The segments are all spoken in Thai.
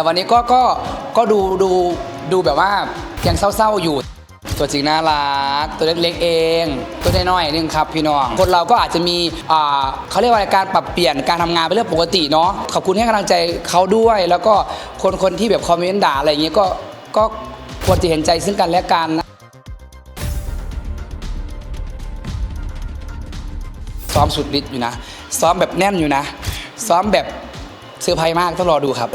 แต่วันนี้ก็ก็ก็ดูดูดูแบบว่ายังเศร้าๆอยู่ ตัวจริงน่ารัก ตัวเล็กๆเอง ตัวน้อยๆนึงครับพี่น้อง คนเราก็อาจจะมีอ่าเขาเรียกว่าการปรับเปลี่ยนการทำงานเป็นเรื่องปกติเนาะขอบคุณให้กำลังใจเขาด้วย แล้วก็คนคนที่แบบคอมเมนต์ด่าอะไรอย่างเงี้ยก็ก็ควรจะเห็นใจซึ่งกันและกันนะซ้อมสุดฤทธิ์อยู่นะ ซ้อมแบบแน่นอยู่นะ ซ้อมแบบเซอร์ไพรส์มากต้องรอดูครับ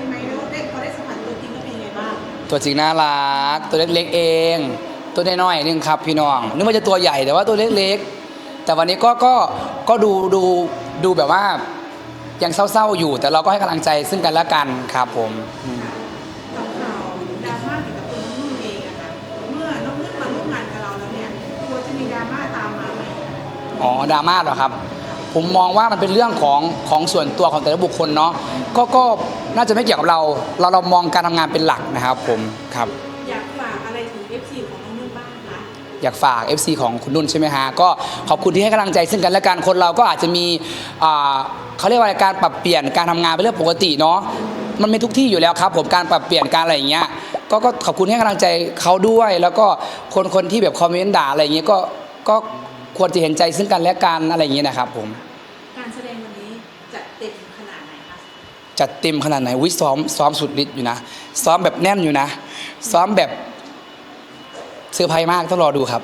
สึกเซอร์ไพรส์ไหมแล้วได้พอได้สัมผัสตัวจริงแล้วเป็นยังไงบ้างตัวจริงน่ารัก ตัวเล็กๆเอง ตัวน้อยๆนึงครับพี่น้องนึกว่าจะตัวใหญ่แต่ว่าตัวเล็กๆ แต่วันนี้ก็ก็ก็ดูดูดูแบบว่ายังเศร้าๆอยู่ แต่เราก็ให้กำลังใจซึ่งกันและกันครับผมอืม กับข่าวดราม่าเกี่ยวกับตัวน้องนุ่นเองอะค่ะเมื่อน้องนุ่นมาร่วมงานกับเราแล้วเนี่ยกลัวจะมีดราม่าตามมาไหมอ๋อดราม่าเหรอครับ ผมมองว่ามันเป็นเรื่องของของส่วนตัวของแต่ละบุคคลเนาะก็ก็น่าจะไม่เกี่ยวกับเรา เราเรามองการทำงานเป็นหลักนะครับผมครับ อยากฝากอะไรถึง FC ของน้องนุ่นบ้างคะอยากฝาก FC ของคุณนุ่นใช่ไหมฮะก็ขอบคุณที่ให้กำลังใจซึ่งกันและกันคนเราก็อาจจะมีอ่าเขาเรียกว่าอะไรการปรับเปลี่ยนการทำงานเป็นเรื่องปกติเนาะมันมีทุกที่อยู่แล้วครับ ผมการปรับเปลี่ยนการอะไรอย่างเงี้ยก็ก็ขอบคุณที่ให้กำลังใจเขาด้วย แล้วก็คนคนที่แบบคอมเมนต์ด่าอะไรอย่างเงี้ยก็ก็ ควรจะเห็นใจซึ่งกันและกันอะไรอย่างเงี้ยนะครับผม การแสดงวันนี้จัดเต็มขนาดไหนคะจัดเต็มขนาดไหนวิซ้อมซ้อมสุดฤทธิ์อยู่นะ ซ้อมแบบแน่นอยู่นะ ซ้อมแบบเซอร์ไพรส์มากต้องรอดูครับ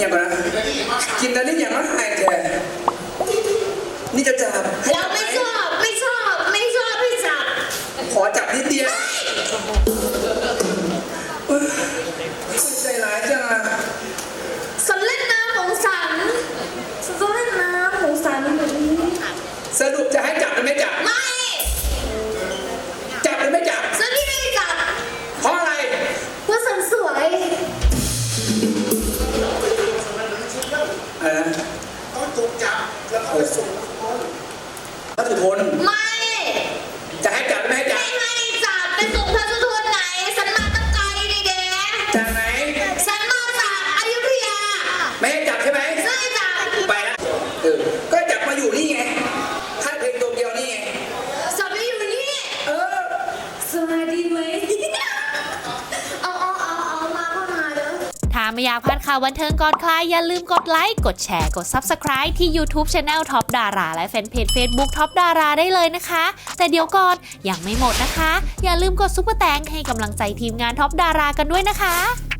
อย่างก่อนนะกินแล้วนี่อย่างนั้นหายแกนี่จะจับให้ เราไม่ช พระสุทนไม่ ไม่อยากพลาดข่าวบันเทิงก่อนใครอย่าลืมกดไลค์ กดแชร์กด Subscribe ที่ YouTube Channel Top ดาราและแฟนเพจ Facebook Top ดาราได้เลยนะคะ แต่เดี๋ยวก่อนยังไม่หมดนะคะ อย่าลืมกดซุปเปอร์แตงให้กำลังใจทีมงาน Top ดารากันด้วยนะคะ